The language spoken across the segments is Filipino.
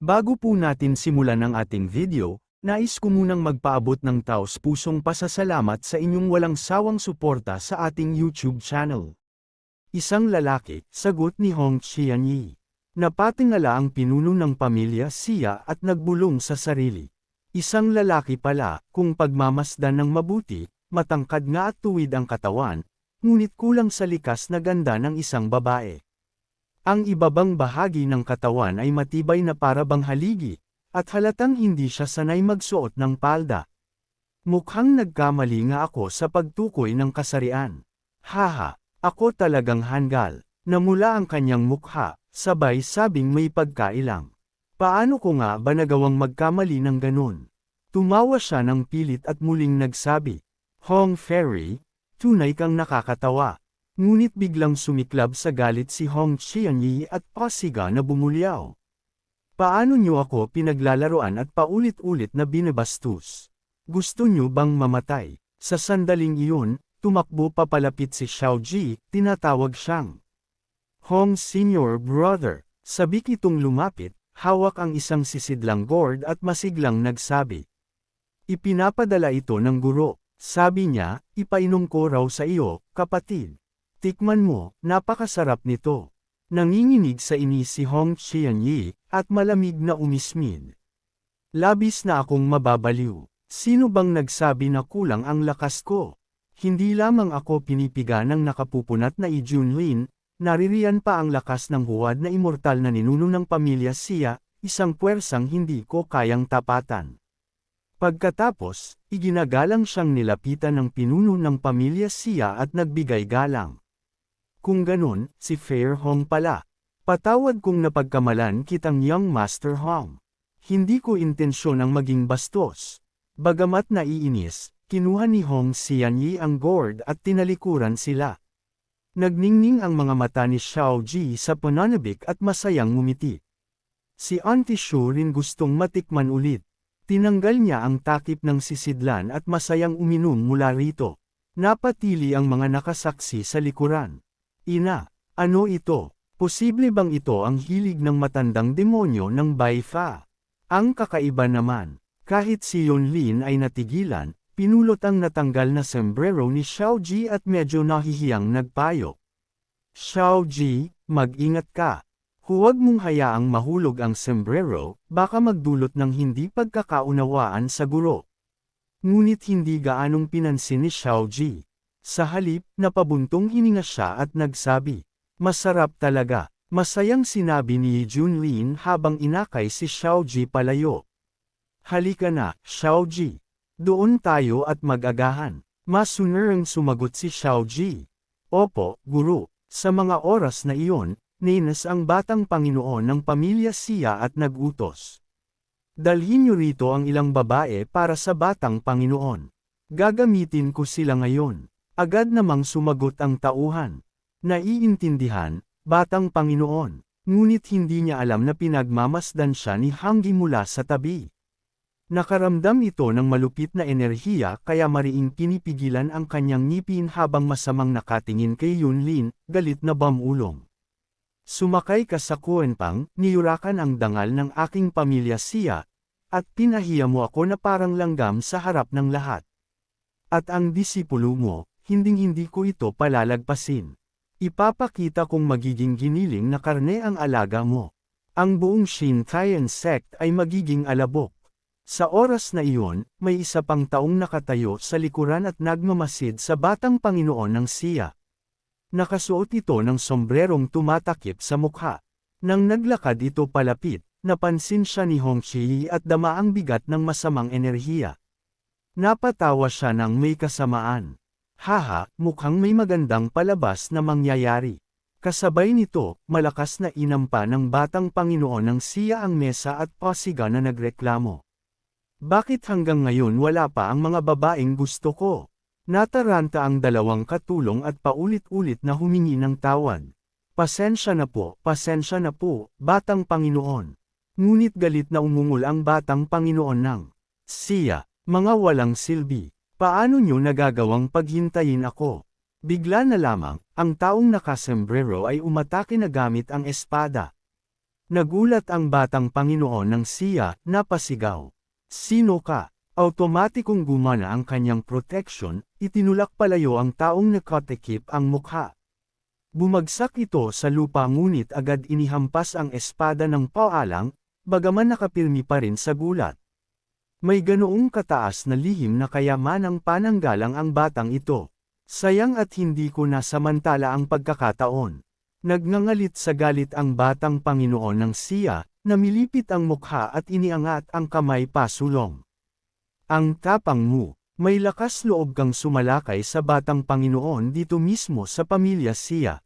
Bago po natin simulan ang ating video, nais ko munang magpaabot ng taos pusong pasasalamat sa inyong walang sawang suporta sa ating YouTube channel. Isang lalaki, sagot ni Hong Qianyi. Napatingala ang pinuno ng pamilya siya at nagbulong sa sarili. Isang lalaki pala, kung pagmamasdan ng mabuti, matangkad nga at tuwid ang katawan, ngunit kulang sa likas na ganda ng isang babae. Ang ibabang bahagi ng katawan ay matibay na para bang haligi, at halatang hindi siya sanay magsuot ng palda. Mukhang nagkamali nga ako sa pagtukoy ng kasarian. Haha, ako talagang hanggal, namula ang kanyang mukha, sabay sabing may pagkailang. Paano ko nga ba nagawang magkamali ng ganun? Tumawa siya ng pilit at muling nagsabi, Hong Fairy, tunay kang nakakatawa. Ngunit biglang sumiklab sa galit si Hong Qianyi at pasiga na bumulyaw. Paano niyo ako pinaglalaroan at paulit-ulit na binabastos? Gusto niyo bang mamatay? Sa sandaling iyon, tumakbo papalapit si Xiao Ji, tinatawag siyang Hong Senior Brother. Sabik itong lumapit, hawak ang isang sisidlang gourd at masiglang nagsabi. Ipinapadala ito ng guro. Sabi niya, ipainom ko raw sa iyo, kapatid. Tikman mo, napakasarap nito. Nanginginig sa inis si Hong Qianyi, at malamig na umismid. Labis na akong mababaliw. Sino bang nagsabi na kulang ang lakas ko? Hindi lamang ako pinipiga ng nakapupunat na i Junlin, naririyan pa ang lakas ng huwad na immortal na ninuno ng pamilya siya, isang puwersang hindi ko kayang tapatan. Pagkatapos, iginagalang siyang nilapitan ng pinuno ng pamilya siya at nagbigay galang. Kung ganun, si Fair Hong pala. Patawad kung napagkamalan kitang young Master Hong. Hindi ko intensyon ang maging bastos. Bagamat naiinis, kinuha ni Hong Xianyi ang gourd at tinalikuran sila. Nagningning ang mga mata ni Xiao Ji sa pananabik at masayang ngumiti. Si Auntie Shu rin gustong matikman ulit. Tinanggal niya ang takip ng sisidlan at masayang uminom mula rito. Napatili ang mga nakasaksi sa likuran. Ina, ano ito? Posible bang ito ang hilig ng matandang demonyo ng Baifa? Ang kakaiba naman, kahit si Yonlin ay natigilan, pinulot ang natanggal na sombrero ni Xiaoji at medyo nahihiyang nagpayo. Xiaoji, mag-ingat ka. Huwag mong hayaang mahulog ang sombrero, baka magdulot ng hindi pagkakaunawaan sa guro. Ngunit hindi gaanong pinansin ni Xiaoji. Sa halip, napabuntong hininga siya at nagsabi, Masarap talaga. Masayang sinabi ni Junlin habang inakay si Xiaoji palayo. Halika na, Xiaoji. Doon tayo at mag-agahan. Masunerang sumagot si Xiaoji. Opo, guru. Sa mga oras na iyon, Ninas ang batang Panginoon ng pamilya siya at nagutos. Dalhin niyo rito ang ilang babae para sa batang Panginoon. Gagamitin ko sila ngayon. Agad namang sumagot ang tauhan. Naiintindihan, batang Panginoon. Ngunit hindi niya alam na pinagmamasdan siya ni Hanggi mula sa tabi. Nakaramdam ito ng malupit na enerhiya kaya mariing pinipigilan ang kanyang ngipin habang masamang nakatingin kay Yunlin, galit na bamulong. Sumakay ka sa kuwentang, niyurakan ang dangal ng aking pamilya siya, at pinahiya mo ako na parang langgam sa harap ng lahat. At ang disipulo mo, hinding-hindi ko ito palalagpasin. Ipapakita kong magiging giniling na karne ang alaga mo. Ang buong Shinkayan sect ay magiging alabok. Sa oras na iyon, may isa pang taong nakatayo sa likuran at nagmamasid sa batang Panginoon ng siya. Nakasuot ito ng sombrerong tumatakip sa mukha. Nang naglakad ito palapit, napansin siya ni Hong Chi at dama ang bigat ng masamang enerhiya. Napatawa siya ng may kasamaan. Haha, mukhang may magandang palabas na mangyayari. Kasabay nito, malakas na inampa ng batang Panginoon ng siya ang mesa at pasiga na nagreklamo. Bakit hanggang ngayon wala pa ang mga babaeng gusto ko? Nataranta ang dalawang katulong at paulit-ulit na humingi ng tawad. Pasensya na po, pasensya na po, batang Panginoon. Ngunit galit na umungol ang batang Panginoon ng siya, mga walang silbi. Paano nyo nagagawang paghintayin ako? Bigla na lamang, ang taong nakasombrero ay umatake na gamit ang espada. Nagulat ang batang Panginoon ng siya, napasigaw. Sino ka? Automatikong gumana ang kanyang protection, itinulak palayo ang taong nakatikip ang mukha. Bumagsak ito sa lupa ngunit agad inihampas ang espada ng paalang, bagaman nakapirmi pa rin sa gulat. May ganoong kataas na lihim na kayamanang pananggalang ang batang ito. Sayang at hindi ko nasamantala ang pagkakataon. Nagngangalit sa galit ang batang Panginoon ng siya, namilipit ang mukha at iniangat ang kamay pasulong. Ang tapang mo, may lakas loob kang sumalakay sa batang Panginoon dito mismo sa pamilya siya.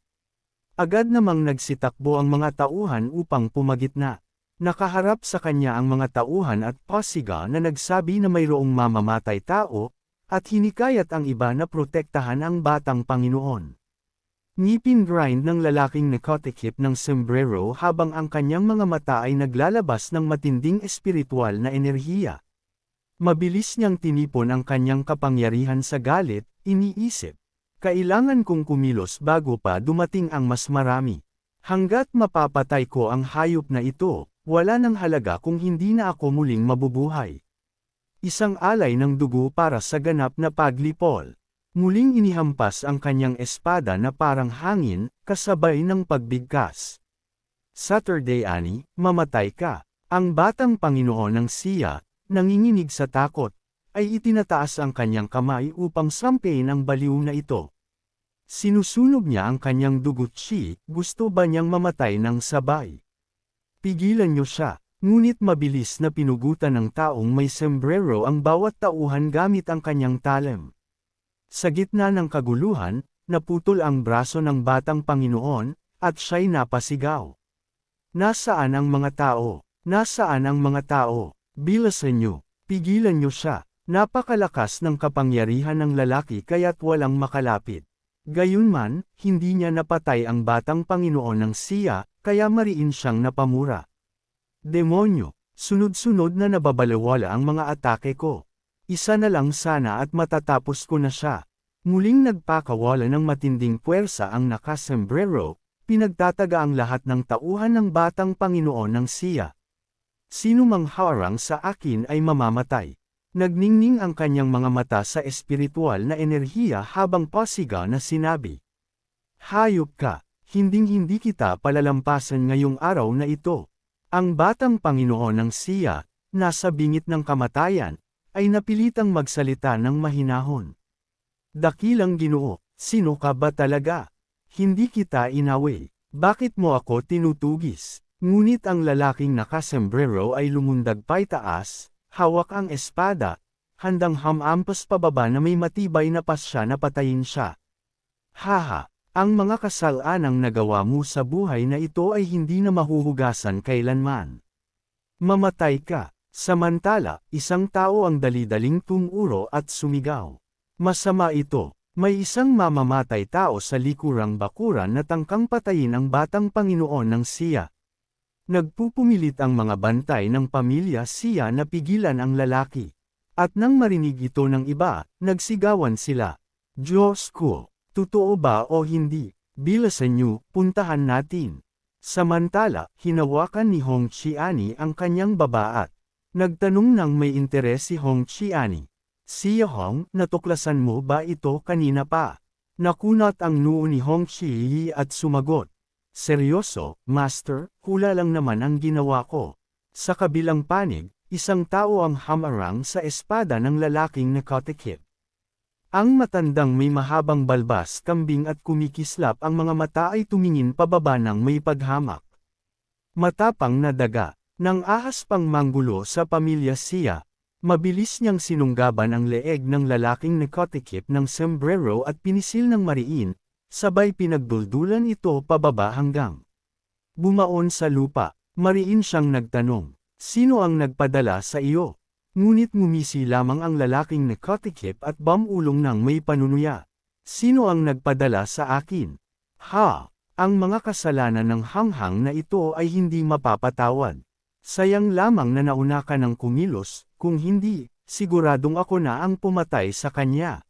Agad namang nagsitakbo ang mga tauhan upang pumagitna. Nakaharap sa kanya ang mga tauhan at pasiga na nagsabi na mayroong mamamatay tao, at hinikayat ang iba na protektahan ang batang Panginoon. Ngipin grind ng lalaking nakatikip ng sombrero habang ang kanyang mga mata ay naglalabas ng matinding espiritual na enerhiya. Mabilis niyang tinipon ang kanyang kapangyarihan sa galit, iniisip. Kailangan kong kumilos bago pa dumating ang mas marami. Hanggat mapapatay ko ang hayop na ito, wala nang halaga kung hindi na ako muling mabubuhay. Isang alay ng dugo para sa ganap na paglipol. Muling inihampas ang kanyang espada na parang hangin, kasabay ng pagbigkas. Saturday ani, mamatay ka. Ang batang Panginoon ng siya, nanginginig sa takot, ay itinataas ang kanyang kamay upang sampein ang baliw na ito. Sinusunog niya ang kanyang dugot si, gusto ba niyang mamatay ng sabay? Pigilan niyo siya, ngunit mabilis na pinugutan ng taong may sombrero ang bawat tauhan gamit ang kanyang talem. Sa gitna ng kaguluhan, naputol ang braso ng batang Panginoon, at siya'y napasigaw. Nasaan ang mga tao? Nasaan ang mga tao? Bilasan niyo, pigilan niyo siya. Napakalakas ng kapangyarihan ng lalaki kaya't walang makalapit. Gayunman, hindi niya napatay ang batang Panginoon ng siya, kaya mariin siyang napamura. Demonyo, sunod-sunod na nababalawala ang mga atake ko. Isa na lang sana at matatapos ko na siya. Muling nagpakawala ng matinding puwersa ang nakasombrero, pinagtataga ang lahat ng tauhan ng batang Panginoon ng siya. Sino mang harang sa akin ay mamamatay. Nagningning ang kanyang mga mata sa espiritual na enerhiya habang pasiga na sinabi. Hayop ka, hinding-hindi kita palalampasan ngayong araw na ito. Ang batang Panginoon ng siya, nasa bingit ng kamatayan, ay napilitang magsalita ng mahinahon. Dakilang ginoo, sino ka ba talaga? Hindi kita inawi. Bakit mo ako tinutugis? Ngunit ang lalaking nakasombrero ay lumundag pay taas, hawak ang espada, handang hamampas pababa na may matibay na pasya na patayin siya. Haha, ang mga kasalanang nagawa mo sa buhay na ito ay hindi na mahuhugasan kailanman. Mamatay ka. Samantala, isang tao ang dalidaling tumuro at sumigaw. Masama ito, may isang mamamatay tao sa likurang bakuran na tangkang patayin ang batang Panginoon ng siya. Nagpupumilit ang mga bantay ng pamilya siya na pigilan ang lalaki. At nang marinig ito ng iba, nagsigawan sila. Diyos ko, totoo ba o hindi? Bilasan niyo, puntahan natin. Samantala, hinawakan ni Hong Chiani ang kanyang babaat. Nagtanong ng may interes si Hong Chiani. Siya Hong, natuklasan mo ba ito kanina pa? Nakunat ang noo ni Hong Chi at sumagot. Seryoso, Master, hula lang naman ang ginawa ko. Sa kabilang panig, isang tao ang hamarang sa espada ng lalaking nakatikip. Ang matandang may mahabang balbas kambing at kumikislap ang mga mata ay tumingin pababa ng may paghamak. Matapang na daga, nang ahas pang manggulo sa pamilya siya, mabilis niyang sinunggaban ang leeg ng lalaking nakatikip ng sombrero at pinisil ng mariin, sabay pinagduldulan ito pababa hanggang. Bumaon sa lupa, mariin siyang nagtanong, sino ang nagpadala sa iyo? Ngunit ngumisi lamang ang lalaking nakatikip at bamulong ng may panunuya. Sino ang nagpadala sa akin? Ha! Ang mga kasalanan ng hanghang na ito ay hindi mapapatawad. Sayang lamang na nauna ka ng kumilos, kung hindi, siguradong ako na ang pumatay sa kanya.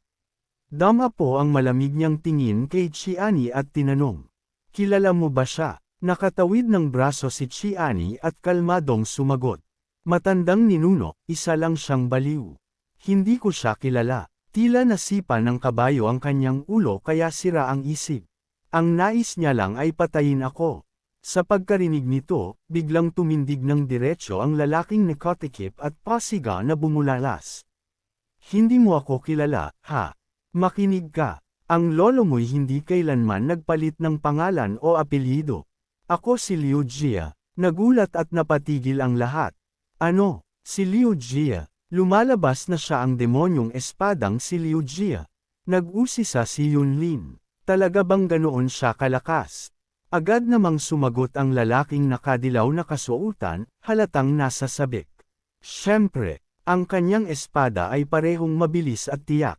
Dama po ang malamig niyang tingin kay Chiani at tinanong. Kilala mo ba siya? Nakatawid ng braso si Chiani at kalmadong sumagot. Matandang ninuno, isa lang siyang baliw. Hindi ko siya kilala. Tila nasipa ng kabayo ang kanyang ulo kaya sira ang isip. Ang nais niya lang ay patayin ako. Sa pagkarinig nito, biglang tumindig ng diretsyo ang lalaking nekotikip at pasiga na bumulalas. Hindi mo ako kilala, ha? Makinig ka. Ang lolo mo'y hindi kailanman nagpalit ng pangalan o apelyido. Ako si Liu Jia. Nagulat at napatigil ang lahat. Ano? Si Liu Jia. Lumalabas na siya ang demonyong espadang si Liu Jia. Nag-usisa si Yunlin. Talaga bang ganoon siya kalakas? Agad namang sumagot ang lalaking nakadilaw na kasuotan, halatang nasa sabik. Siyempre, ang kanyang espada ay parehong mabilis at tiyak.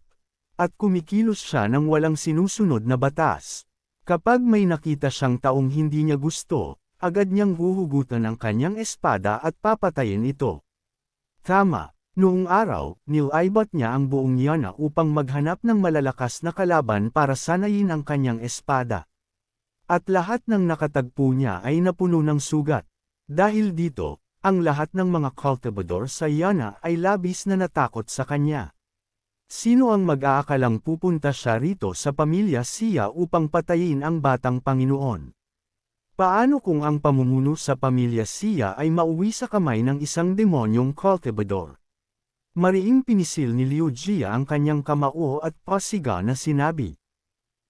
At kumikilos siya ng walang sinusunod na batas. Kapag may nakita siyang taong hindi niya gusto, agad niyang huhugutan ang kanyang espada at papatayin ito. Tama, Noong araw, nilaibat niya ang buong Yana upang maghanap ng malalakas na kalaban para sanayin ang kanyang espada. At lahat ng nakatagpo niya ay napuno ng sugat. Dahil dito, ang lahat ng mga cultivador sa Yana ay labis na natakot sa kanya. Sino ang mag-aakalang pupunta siya rito sa pamilya siya upang patayin ang batang Panginoon? Paano kung ang pamumuno sa pamilya siya ay mauwi sa kamay ng isang demonyong cultivador? Mariing pinisil ni Liu Jia ang kanyang kamao at pasiga na sinabi.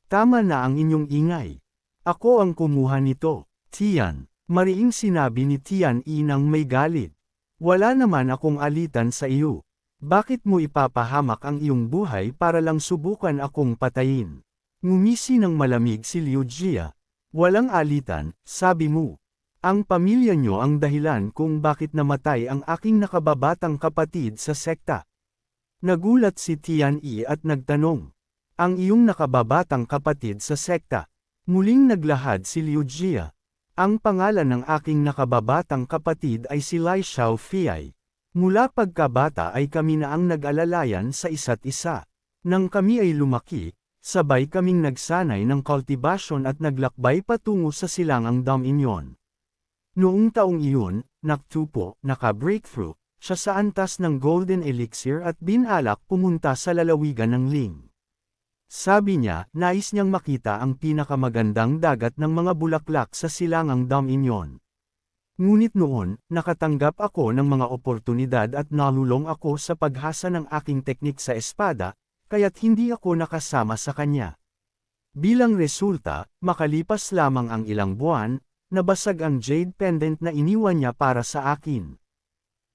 Tama na ang inyong ingay. Ako ang kumuha nito, Tian. Mariing sinabi ni Tian inang may galit. Wala naman akong alitan sa iyo. Bakit mo ipapahamak ang iyong buhay para lang subukan akong patayin? Ngumisi ng malamig si Liu Jia. Walang alitan, sabi mo. Ang pamilya nyo ang dahilan kung bakit namatay ang aking nakababatang kapatid sa sekta. Nagulat si Tian Yi at nagtanong. Ang iyong nakababatang kapatid sa sekta. Muling naglahad si Liu Jia. Ang pangalan ng aking nakababatang kapatid ay si Lai Xiao Fiai. Mula pagkabata ay kami na ang nag-alalayan sa isa't isa. Nang kami ay lumaki, sabay kaming nagsanay ng kultibasyon at naglakbay patungo sa silangang Dominion. Noong taong iyon, naktupo, naka-breakthrough, siya sa antas ng Golden Elixir at binalak pumunta sa lalawigan ng Ling. Sabi niya, nais niyang makita ang pinakamagandang dagat ng mga bulaklak sa silangang Dominion. Ngunit noon, nakatanggap ako ng mga oportunidad at nalulong ako sa paghasa ng aking teknik sa espada, kaya't hindi ako nakasama sa kanya. Bilang resulta, makalipas lamang ang ilang buwan, nabasag ang jade pendant na iniwan niya para sa akin.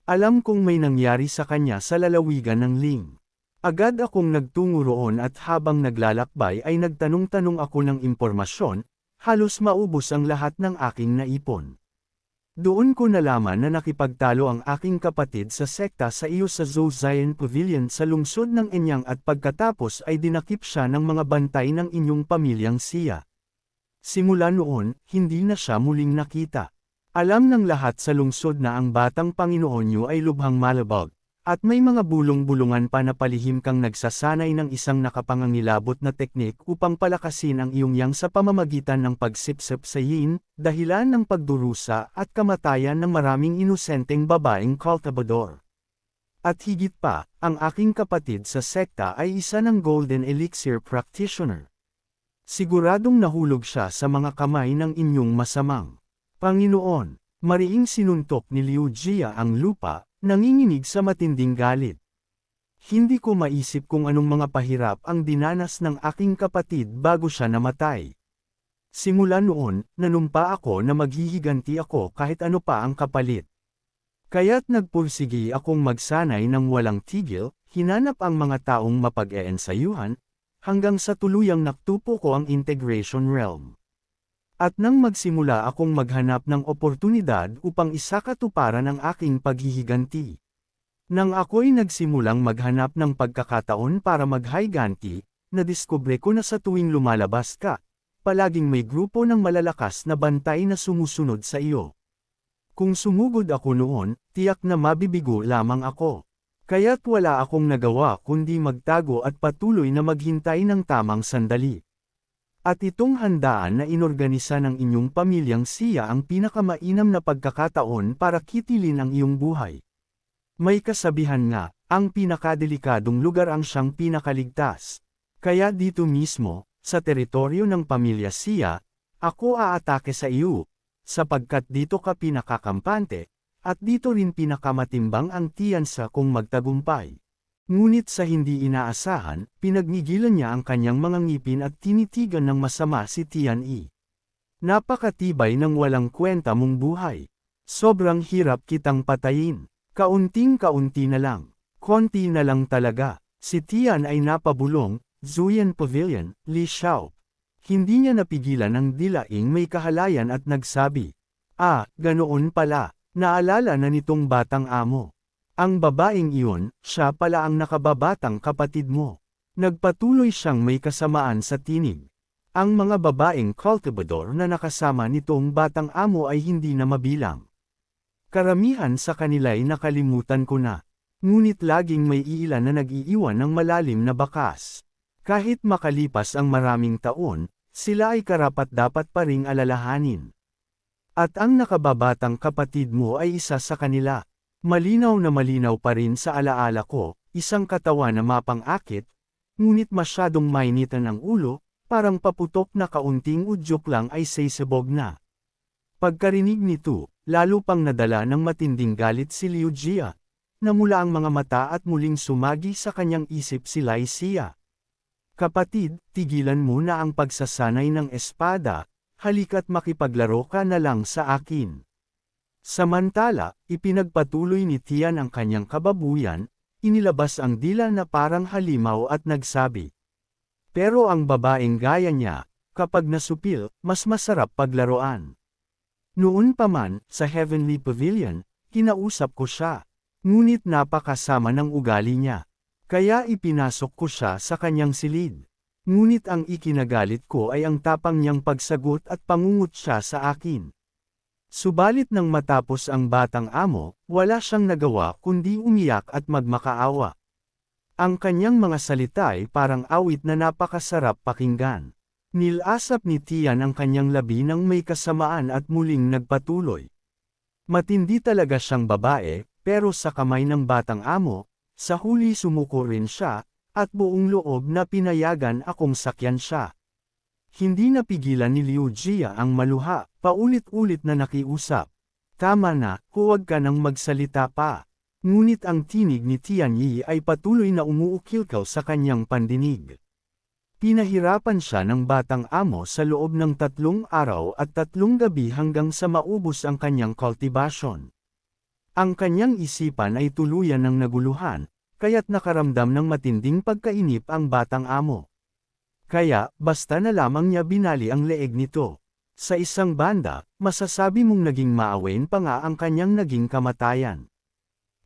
Alam kong may nangyari sa kanya sa lalawigan ng Ling. Agad akong nagtungo roon at habang naglalakbay ay nagtanong-tanong ako ng impormasyon, halos maubos ang lahat ng aking naipon. Doon ko nalaman na nakipagtalo ang aking kapatid sa sekta sa iyo sa Zozayan Pavilion sa lungsod ng Enyang at pagkatapos ay dinakip siya ng mga bantay ng inyong pamilyang siya. Simula noon, hindi na siya muling nakita. Alam ng lahat sa lungsod na ang batang Panginoon niyo ay lubhang malabag, at may mga bulong-bulungan pa na palihim kang nagsasanay ng isang nakapangangilabot na teknik upang palakasin ang iyong yang sa pamamagitan ng pagsipsip sa yin, dahilan ng pagdurusa at kamatayan ng maraming inosenteng babaeng cultivador. At higit pa, ang aking kapatid sa sekta ay isa ng Golden Elixir Practitioner. Siguradong nahulog siya sa mga kamay ng inyong masamang. Panginoon, mariing sinuntok ni Liu Jia ang lupa, nanginginig sa matinding galit. Hindi ko maisip kung anong mga pahirap ang dinanas ng aking kapatid bago siya namatay. Simula noon, nanumpa ako na maghihiganti ako kahit ano pa ang kapalit. Kaya't nagpursigi akong magsanay ng walang tigil, hinanap ang mga taong mapag-eensayuhan, hanggang sa tuluyang naktupo ko ang integration realm. At nang magsimula akong maghanap ng oportunidad upang isakatuparan ang aking paghihiganti. Nang ako'y nagsimulang maghanap ng pagkakataon para maghayganti, nadiskubre ko na sa tuwing lumalabas ka, palaging may grupo ng malalakas na bantay na sumusunod sa iyo. Kung sumugod ako noon, tiyak na mabibigo lamang ako. Kaya't wala akong nagawa kundi magtago at patuloy na maghintay ng tamang sandali. At itong handaan na inorganisa ng inyong pamilyang siya ang pinakamainam na pagkakataon para kitilin ang iyong buhay. May kasabihan nga, ang pinakadelikadong lugar ang siyang pinakaligtas. Kaya dito mismo, sa teritoryo ng pamilya siya, ako aatake sa iyo, sapagkat dito ka pinakakampante, at dito rin pinakamatimbang ang tiyansa kung magtagumpay. Ngunit sa hindi inaasahan, pinagnigilan niya ang kanyang mga ngipin at tinitigan ng masama si Tian Yi. Napakatibay ng walang kwenta mong buhay. Sobrang hirap kitang patayin. Kaunting-kaunti na lang. Konti na lang talaga. Si Tian ay napabulong, Zuyan Pavilion, Li Xiao. Hindi niya napigilan ang dilaing may kahalayan at nagsabi, Ah, ganoon pala, naalala na nitong batang amo. Ang babaeng iyon, siya pala ang nakababatang kapatid mo. Nagpatuloy siyang may kasamaan sa tinig. Ang mga babaeng cultivador na nakasama nitong batang amo ay hindi na mabilang. Karamihan sa kanila'y nakalimutan ko na. Ngunit laging may iilan na nag-iiwan ng malalim na bakas. Kahit makalipas ang maraming taon, sila ay karapat-dapat pa ring alalahanin. At ang nakababatang kapatid mo ay isa sa kanila. Malinaw na malinaw pa rin sa alaala ko, isang katawan na mapang-akit, ngunit masyadong mainitan ang ulo, parang paputok na kaunting udyok lang ay sasabog na. Pagkarinig nito, lalo pang nadala ng matinding galit si Liu Jia. Namula ang mga mata at muling sumagi sa kanyang isip si Lai Xia. Kapatid, tigilan mo na ang pagsasanay ng espada, halika't makipaglaro ka na lang sa akin. Samantala, ipinagpatuloy ni Tian ang kanyang kababuyan, inilabas ang dila na parang halimaw at nagsabi. Pero ang babaeng gaya niya, kapag nasupil, mas masarap paglaruan. Noon pa man, sa Heavenly Pavilion, kinausap ko siya. Ngunit napakasama ng ugali niya. Kaya ipinasok ko siya sa kanyang silid. Ngunit ang ikinagalit ko ay ang tapang niyang pagsagot at pangungut siya sa akin. Subalit nang matapos ang batang amo, wala siyang nagawa kundi umiyak at magmakaawa. Ang kanyang mga salita ay parang awit na napakasarap pakinggan. Nilasap ni Tian ang kanyang labi ng may kasamaan at muling nagpatuloy. Matindi talaga siyang babae, pero sa kamay ng batang amo, sa huli sumuko rin siya, at buong loob na pinayagan akong sakyan siya. Hindi napigilan ni Liu Jia ang maluha, paulit-ulit na nakiusap. Tama na, huwag ka nang magsalita pa. Ngunit ang tinig ni Tian Yi ay patuloy na umuukilkaw sa kanyang pandinig. Pinahirapan siya ng batang amo sa loob ng tatlong araw at tatlong gabi hanggang sa maubos ang kanyang cultivation. Ang kanyang isipan ay tuluyan ng naguluhan, kaya't nakaramdam ng matinding pagkainip ang batang amo. Kaya, basta na lamang niya binali ang leeg nito. Sa isang banda, masasabi mong naging maawain pa nga ang kanyang naging kamatayan.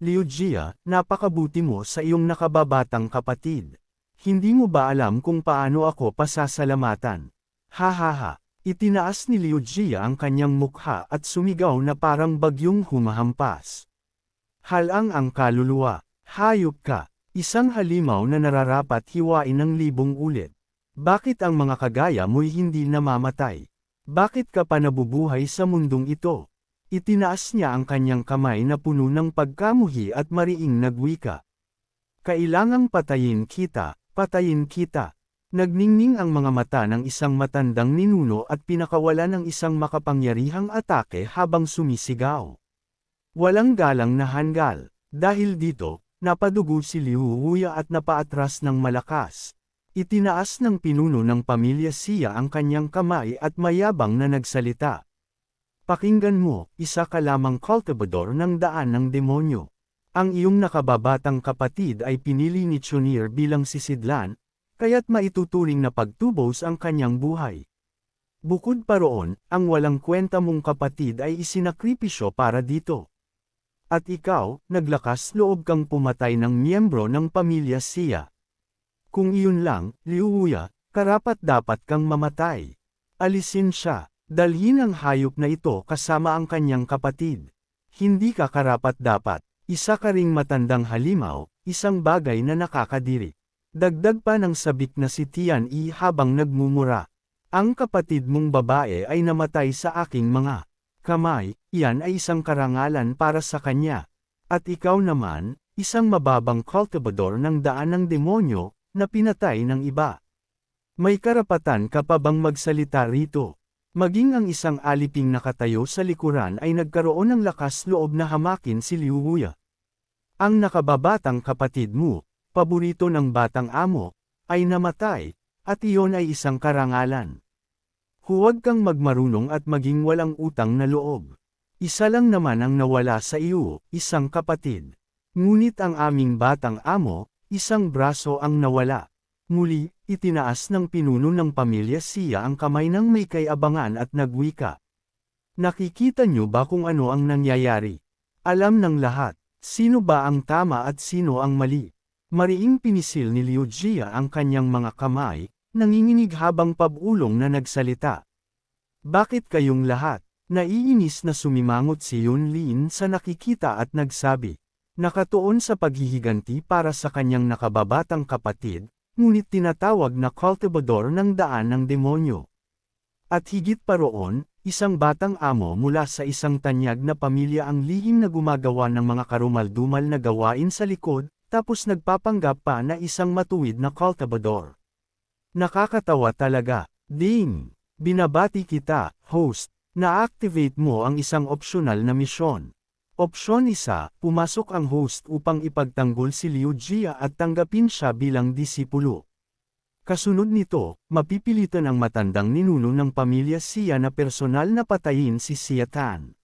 Liu Jia, napakabuti mo sa iyong nakababatang kapatid. Hindi mo ba alam kung paano ako pasasalamatan? Ha ha ha. Itinaas ni Liu Jia ang kanyang mukha at sumigaw na parang bagyong humahampas. Halang ang kaluluwa. Hayop ka. Isang halimaw na nararapat hiwain ng libong ulit. Bakit ang mga kagaya mo'y hindi namamatay? Bakit ka pa nabubuhay sa mundong ito? Itinaas niya ang kanyang kamay na puno ng pagkamuhi at mariing nagwika. Kailangang patayin kita, Patayin kita. Nagningning ang mga mata ng isang matandang ninuno at pinakawala ng isang makapangyarihang atake habang sumisigaw. Walang galang na hanggal. Dahil dito, napadugo si Liu Huya at napaatras ng malakas. Itinaas ng pinuno ng pamilya siya ang kanyang kamay at mayabang na nagsalita. Pakinggan mo, isa ka lamang cultivador ng daan ng demonyo. Ang iyong nakababatang kapatid ay pinili ni Chunir bilang sisidlan, kaya't maituturing na pagtubos ang kanyang buhay. Bukod pa roon, ang walang kwenta mong kapatid ay isinakripisyo para dito. At ikaw, naglakas loob kang pumatay ng miyembro ng pamilya siya. Kung iyon lang, liuya, karapat dapat kang mamatay. Alisin siya, dalhin ang hayop na ito kasama ang kanyang kapatid. Hindi ka karapat dapat. Isa ka ring matandang halimaw, isang bagay na nakakadiri. Dagdag pa ng sabik na si Tian Yi habang nagmumura. Ang kapatid mong babae ay namatay sa aking mga kamay, iyan ay isang karangalan para sa kanya. At ikaw naman, isang mababang kultibador ng daan ng demonyo, na pinatay ng iba. May karapatan ka pa bang magsalita rito? Maging ang isang aliping nakatayo sa likuran ay nagkaroon ng lakas loob na hamakin si Liu Huya. Ang nakababatang kapatid mo, paborito ng batang amo, ay namatay, at iyon ay isang karangalan. Huwag kang magmarunong at maging walang utang na loob. Isa lang naman ang nawala sa iyo, isang kapatid. Ngunit ang aming batang amo, isang braso ang nawala. Muli, itinaas ng pinuno ng pamilya siya ang kamay ng may kayabangan at nagwika. Nakikita niyo ba kung ano ang nangyayari? Alam ng lahat, sino ba ang tama at sino ang mali? Mariing pinisil ni Liu Jia ang kanyang mga kamay, nanginginig habang pabulong na nagsalita. Bakit kayong lahat? Naiinis na sumimangot si Yun Lin sa nakikita at nagsabi. Nakatuon sa paghihiganti para sa kanyang nakababatang kapatid, ngunit tinatawag na cultivador ng daan ng demonyo. At higit pa roon, isang batang amo mula sa isang tanyag na pamilya ang lihim na gumagawa ng mga karumaldumal na gawain sa likod, tapos nagpapanggap pa na isang matuwid na cultivador. Nakakatawa talaga. Ding! Binabati kita, host. Na-activate mo ang isang opsyonal na misyon. Opsyon isa, pumasok ang host upang ipagtanggol si Liu Jia at tanggapin siya bilang disipulo. Kasunod nito, mapipilitan ang matandang ninuno ng pamilya siya na personal na patayin si Sia Tan.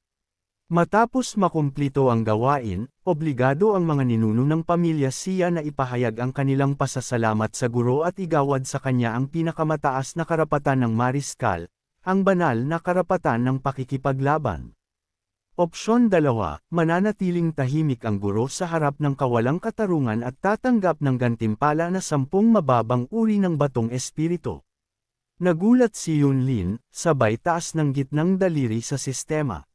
Matapos makumplito ang gawain, obligado ang mga ninuno ng pamilya siya na ipahayag ang kanilang pasasalamat sa guro at igawad sa kanya ang pinakamataas na karapatan ng mariskal, ang banal na karapatan ng pakikipaglaban. Opsyon 2, mananatiling tahimik ang guro sa harap ng kawalang katarungan at tatanggap ng gantimpala na sampung mababang uri ng batong espiritu. Nagulat si Yunlin, sabay taas ng gitnang daliri sa sistema.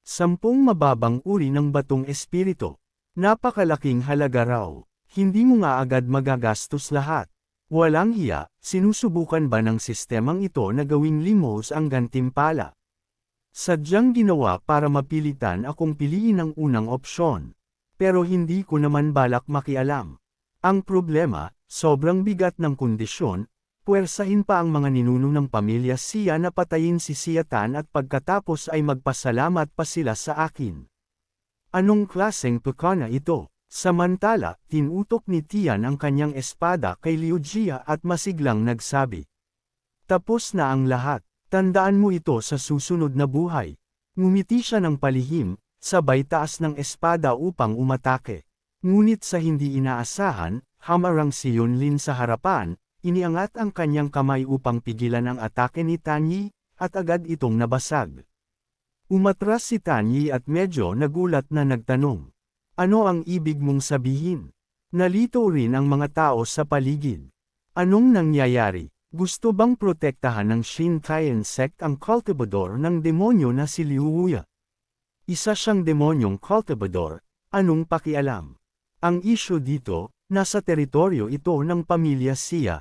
Sampung mababang uri ng batong espiritu. Napakalaking halaga raw. Hindi mo nga agad magagastos lahat. Walang hiya, sinusubukan ba ng sistemang ito na gawing limos ang gantimpala? Sadyang ginawa para mapilitan akong piliin ang unang opsyon. Pero hindi ko naman balak makialam. Ang problema, sobrang bigat ng kondisyon, Puwersahin pa ang mga ninuno ng pamilya siya na patayin si Siyatan at pagkatapos ay magpasalamat pa sila sa akin. Anong klaseng pekana ito? Samantala, tinutok ni Tian ang kanyang espada kay Liu Jia at masiglang nagsabi. Tapos na ang lahat, tandaan mo ito sa susunod na buhay. Ngumiti siya ng palihim, sabay taas ng espada upang umatake. Ngunit sa hindi inaasahan, hamarang si Yunlin sa harapan, Iniangat ang kanyang kamay upang pigilan ang atake ni Tanyi, at agad itong nabasag. Umatras si Tanyi at medyo nagulat na nagtanong. Ano ang ibig mong sabihin? Nalito rin ang mga tao sa paligid. Anong nangyayari? Gusto bang protektahan ng Shin Kaien sect ang cultivador ng demonyo na si Liu Wuya? Isa siyang demonyong cultivador, anong pakialam? Ang isyo dito, nasa teritoryo ito ng pamilya siya,